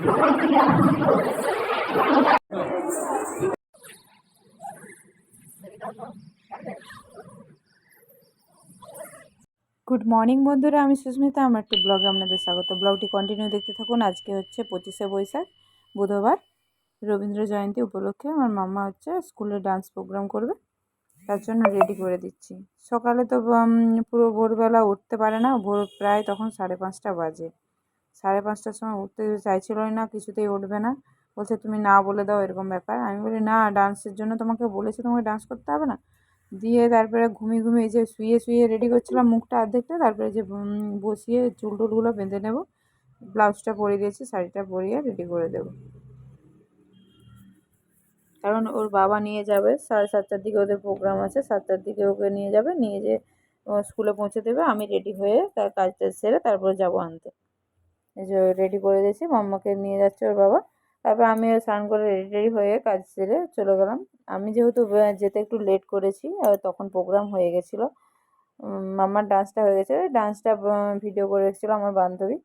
Good morning বন্ধুরা, আমি সুস্মিতা। আমার একটি ব্লগে আপনাদের স্বাগত। ব্লগটি কন্টিনিউ দেখতে থাকুন। আজকে হচ্ছে পঁচিশে বৈশাখ, বুধবার, রবীন্দ্র জয়ন্তী উপলক্ষে। আমার মাম্মা হচ্ছে স্কুলে ডান্স প্রোগ্রাম করবে, তার জন্য রেডি করে দিচ্ছি। সকালে তো পুরো ভোরবেলা উঠতে পারে না। ভোর প্রায় তখন সাড়ে পাঁচটা বাজে। সাড়ে পাঁচটার সময় উঠতে চাইছিলই না, কিছুতেই উঠবে না। বলছে, তুমি না বলে দাও এরকম ব্যাপার। আমি বলি, না, ডান্সের জন্য তোমাকে বলেছি তোমাকে ডান্স করতে হবে না। দিয়ে তারপরে ঘুমিয়ে ঘুমিয়ে যে শুয়ে শুয়ে রেডি করছিলাম মুখটা অর্ধেকটা তারপরে যে বসিয়ে চুল টুলগুলো বেঁধে নেব, ব্লাউজটা পরিয়ে দিয়েছি, শাড়িটা পরিয়ে রেডি করে দেবো। কারণ ওর বাবা নিয়ে যাবে, সাড়ে সাতটার দিকে ওদের প্রোগ্রাম আছে, সাতটার দিকে ওকে নিয়ে যাবে, নিয়ে যে স্কুলে পৌঁছে দেবে, আমি রেডি হয়ে তার কাজটা সেরে তারপরে যাব আনতে। রেডি করে দিয়েছি, মাম্মাকে নিয়ে যাচ্ছে ওর বাবা। তারপর আমি স্নান করে রেডি রেডি হয়ে কাজ সেরে চলে গেলাম। আমি যেহেতু যেতে একটু লেট করেছি তখন প্রোগ্রাম হয়ে গেছিল। মাম্মার ডান্সটা হয়ে গেছে। ডান্সটা ভিডিও করে এসেছিল আমার বান্ধবী।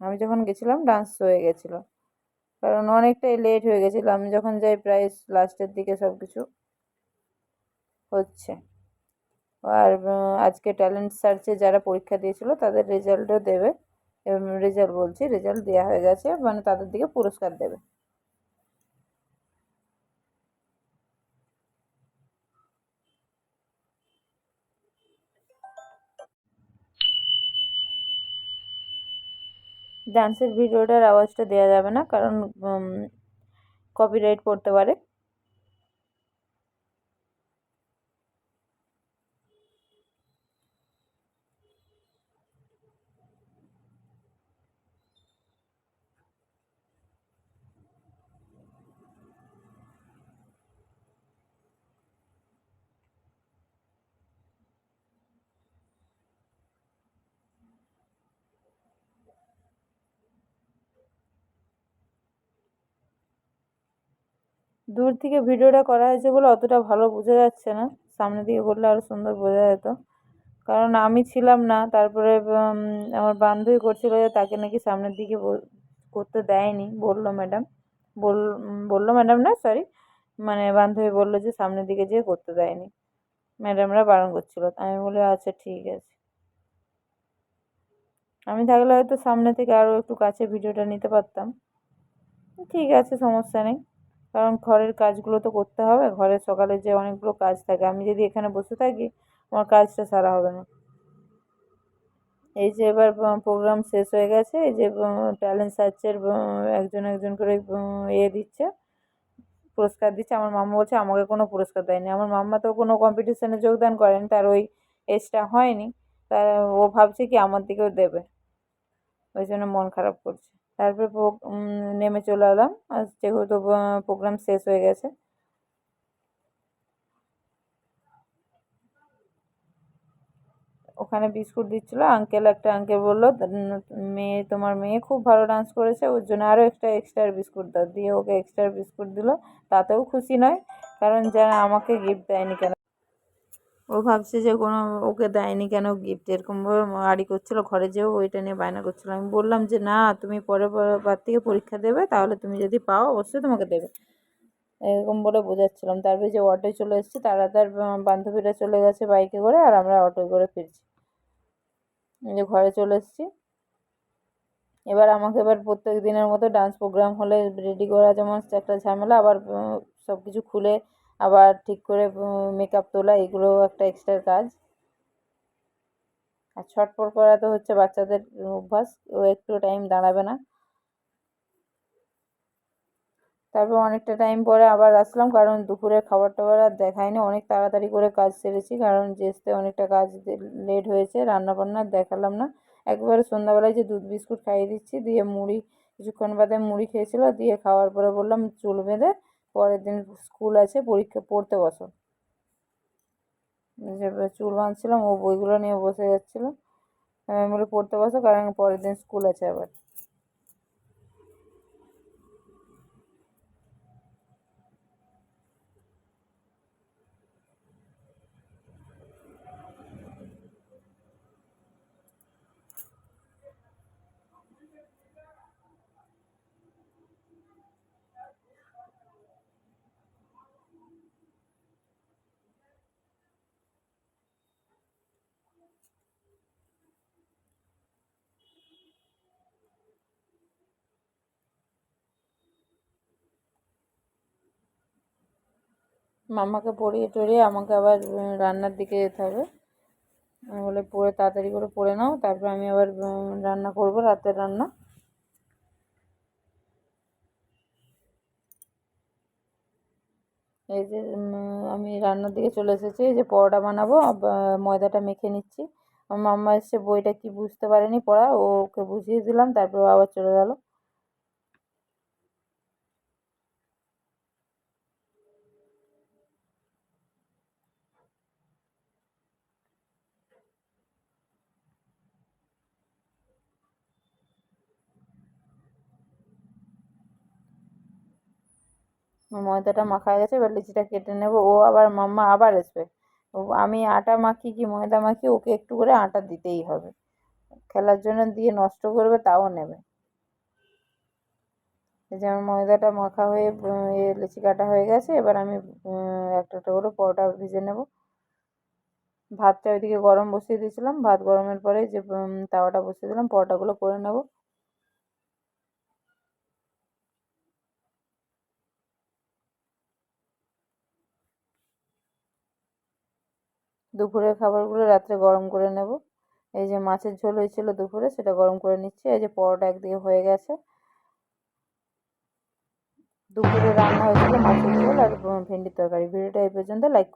আমি যখন গেছিলাম ডান্স হয়ে গেছিল। কারণ অনেকটাই লেট হয়ে গেছিল। আমি যখন যাই প্রায় লাস্টের দিকে সব কিছু হচ্ছে। আর আজকে ট্যালেন্ট সার্চে যারা পরীক্ষা দিয়েছিল, তাদের রেজাল্টও দেবে। রেজাল্ট বলছি রেজাল্ট দেওয়া হয়ে গেছে মানে তাদের দিকে পুরস্কার দেবে। ডান্সের ভিডিওটার আওয়াজটা দেওয়া যাবে না, কারণ কপিরাইট পড়তে পারে। দূর থেকে ভিডিওটা করা হয়েছে বলে অতটা ভালো বোঝা যাচ্ছে না। সামনে দিকে করলে আরও সুন্দর বোঝা যেত। কারণ আমি ছিলাম না, তারপরে আমার বান্ধবী করছিল যে তাকে নাকি সামনের দিকে করতে দেয়নি। বলল ম্যাডাম বল বলল ম্যাডাম না সরি মানে বান্ধবী বলল যে সামনের দিকে যেয়ে করতে দেয়নি। ম্যাডামরা বারণ করছিল। আমি বলি আচ্ছা ঠিক আছে। আমি থাকলে হয়তো সামনে থেকে আরও একটু কাছে ভিডিওটা নিতে পারতাম। ঠিক আছে, সমস্যা নেই। কারণ ঘরের কাজগুলো তো করতে হবে, ঘরের সকালে যে অনেকগুলো কাজ থাকে, আমি যদি এখানে বসে থাকি, আমার কাজটা সারা হবে না। এই যে এবার প্রোগ্রাম শেষ হয়ে গেছে, এই যে ট্যালেন্ট সার্চের একজন একজন করে এ দিচ্ছে, পুরস্কার দিচ্ছে, আমার মাম্মা বলছে, আমাকে কোনো পুরস্কার দেয়নি। আমার মাম্মা তো কোনো কম্পিটিশানে যোগদান করেনি, তার ওই এজটা হয়নি তা ও ভাবছে কি, আমার দিকেও দেবে। ওই জন্য মন খারাপ করছে। তারপরে প্রো- নেমে চলে এলাম। যেহেতু প্রোগ্রাম শেষ হয়ে গেছে। ওখানে বিস্কুট দিচ্ছিল। আঙ্কেল একটা আঙ্কেল বলল মেয়ে, তোমার মেয়ে খুব ভালো ডান্স করেছে, ওর জন্য আরও একটা এক্সট্রা বিস্কুট দাও। দিয়ে ওকে এক্সট্রা বিস্কুট দিল। তাতেও খুশি নয়, কারণ যারা আমাকে গিফট দেয়নি কেন? ও ভাবছে যে কোনো ওকে দেয়নি কেন গিফট এরকমভাবে আড়ি করছিল, ঘরে যেও ওইটা নিয়ে বায়না করছিল। আমি বললাম যে, না, তুমি পরের বার- থেকে পরীক্ষা দেবে, তাহলে তুমি যদি পাও, অবশ্যই তোমাকে দেবে। এরকম বলে বোঝাচ্ছিলাম। তারপরে যে অটোয় চলে এসেছি, তারা তার বান্ধবীরা চলে গেছে বাইকে করে, আর আমরা অটোয় করে ফিরছি। যে ঘরে চলে এসেছি। এবার আমাকে এবার প্রত্যেক দিনের মতো ডান্স প্রোগ্রাম হলে রেডি করা যেমন একটা ঝামেলা, আবার সব কিছু খুলে আবার ঠিক করে মেকআপ তোলা এগুলো একটা এক্সট্রা কাজ। আর ছটফট করা তো হচ্ছে বাচ্চাদের অভ্যাস, ও একটু টাইম দাঁড়াবে না। তারপর অনেকটা টাইম পরে আবার আসলাম, কারণ দুপুরে খাবার টাবার আর দেখায়নি অনেক তাড়াতাড়ি করে কাজ সেরেছি, কারণ যেতে অনেকটা কাজ লেট হয়েছে রান্না বান্না দেখালাম না। একবারে সন্ধ্যাবেলায় যে দুধ বিস্কুট খাইয়ে দিচ্ছি, দিয়ে মুড়ি, কিছুক্ষণ বাদে মুড়ি খেয়েছিল, দিয়ে খাওয়ার পরে বললাম চুল বেঁধে পরের দিন স্কুল আছে, পরীক্ষা পড়তে বসো। চুল বাঁধছিলাম, ও বইগুলো নিয়ে বসে যাচ্ছিল। আমি বলে, পড়তে বসো, কারণ পরের দিন স্কুল আছে আবার। মাম্মাকে পড়িয়ে টড়িয়ে আমাকে আবার রান্নার দিকে যেতে হবে। বলে পড়ে, তাড়াতাড়ি করে পড়ে নাও, তারপর আমি আবার রান্না করব, রাতের রান্না। এই যে আমি রান্নার দিকে চলে এসেছি, এই যে পরোটা বানাবো ময়দাটা মেখে নিচ্ছি। আমার মাম্মা এসে বইটা কি বুঝতে পারেনি পড়া, ওকে বুঝিয়ে দিলাম, তারপর আবার চলে গেল। ময়দাটা মাখা হয়ে গেছে, এবার লিচিটা কেটে নেব। ও আবার মাম্মা আবার আসবে। আমি আটা মাখি কি ময়দা মাখি, ওকে একটু করে আটা দিতেই হবে। খেলার জন্য দিয়ে নষ্ট করবে, তাও নেবে। এই যে ময়দাটা মাখা হয়ে লিচি কাটা হয়ে গেছে, এবার আমি একটা একটা করে পরোটা ভেজে নেব। ভাতটা ওইদিকে গরম বসিয়ে দিয়েছিলাম। ভাত গরমের পরে যে তাওয়াটা বসিয়ে দিলাম, পরোটাগুলো করে নেব। দুপুরের খাবারগুলো রাত্রে গরম করে নেব। এই যে মাছের ঝোল হয়েছিল দুপুরে, সেটা গরম করে নিচ্ছি। এই যে পরোটা একদিকে হয়ে গেছে। দুপুরে রান্না হয়েছিল মাছের ঝোল আর ভেন্ডির তরকারি। ভিডিওটা এই পর্যন্ত, লাইক